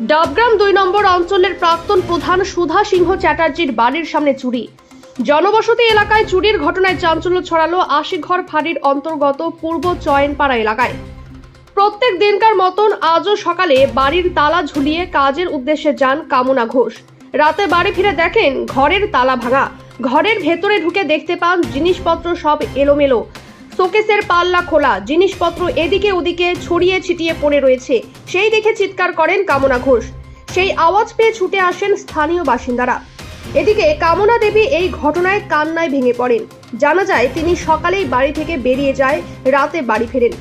ডাবগ্রাম দুই নম্বর অঞ্চলের প্রাক্তন প্রধান সুধা সিংহ চ্যাটার্জির বাড়ির সামনে চুরি। জনবসতি এলাকায় চুরির ঘটনায় চাঞ্চল্য ছড়ালো আশিঘর ফাঁড়ির অন্তর্গত পূর্ব চয়নপাড়া এলাকায়। প্রত্যেক দিনকার মতন আজও সকালে বাড়ির তালা ঝুলিয়ে কাজের উদ্দেশ্যে যান কামনা ঘোষ। রাতে বাড়ি ফিরে দেখেন ঘরের তালা ভাঙা। ঘরের ভেতরে ঢুকে দেখতে পান জিনিসপত্র সব এলোমেলো। শোকেসের পাল্লা খোলা, জিনিসপত্র এদিকে ওদিকে ছড়িয়ে ছিটিয়ে পড়ে রয়েছে। সেই দেখে চিৎকার করেন কামনা ঘোষ। সেই আওয়াজ পেয়ে ছুটে আসেন স্থানীয় বাসিন্দারা। এদিকে কামনা দেবী এই ঘটনায় কান্নায় ভেঙে পড়েন। জানা যায়, তিনি সকালেই বাড়ি থেকে বেরিয়ে যায়, রাতে বাড়ি ফেরেন।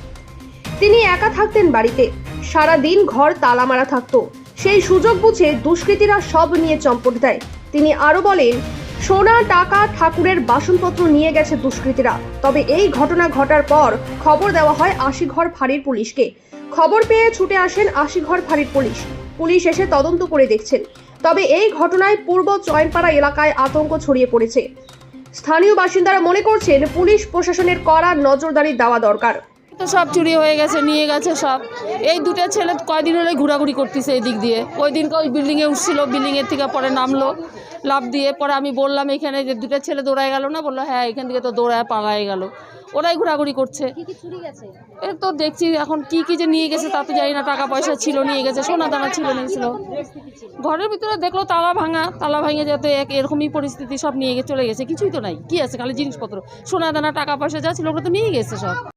তিনি একা থাকতেন বাড়িতে। সারা দিন ঘর তালা মারা থাকতো। সেই সুযোগ বুঝে দুষ্কৃতীরা সব নিয়ে চম্পট দেয়। তিনি আরও বলেন সোনা, টাকা, ঠাকুরের বাসনপত্র নিয়ে গেছে দুষ্কৃতীরা। তবে এই ঘটনা ঘটার পর খবর দেওয়া হয় আশিঘর ফাঁড়ির পুলিশকে। খবর পেয়ে ছুটে আসেন আশিঘর ফাঁড়ির পুলিশ। পুলিশ এসে তদন্ত করে দেখছেন। তবে এই ঘটনায় পূর্ব চয়নপাড়া এলাকায় আতঙ্ক ছড়িয়ে পড়েছে। স্থানীয় বাসিন্দারা মনে করছেন, পুলিশ প্রশাসনের কড়া নজরদারি দেওয়া দরকার। তো সব চুরি হয়ে গেছে নিয়ে গেছে সব। এই দুটো ছেলে কয়দিন হলে ঘোরাঘুরি করতেছে এই দিক দিয়ে। ওই দিনকে ওই বিল্ডিংয়ে উঠছিল বিল্ডিংয়ের থেকে পরে নামলো লাভ দিয়ে পরে আমি বললাম এখানে যে দুটো ছেলে দৌড়ায় গেল না? বলল হ্যাঁ এখান থেকে তো দৌড়ায় পালায় গেল। ওরাই ঘোরাঘুরি করছে। এ তো দেখছি এখন কি কি যে নিয়ে গেছে তা তো জানি না টাকা পয়সা ছিল নিয়ে গেছে সোনা দানা ছিল? নিয়েছিল ঘরের ভিতরে দেখল তালা ভাঙা তালা ভাঙে যাতে এক এরকমই পরিস্থিতি সব নিয়ে গিয়ে চলে গেছে কিছুই তো নাই। কি আছে? খালি জিনিসপত্র। সোনা দানা টাকা পয়সা যা ছিল ওগুলো তো নিয়ে গেছে সব।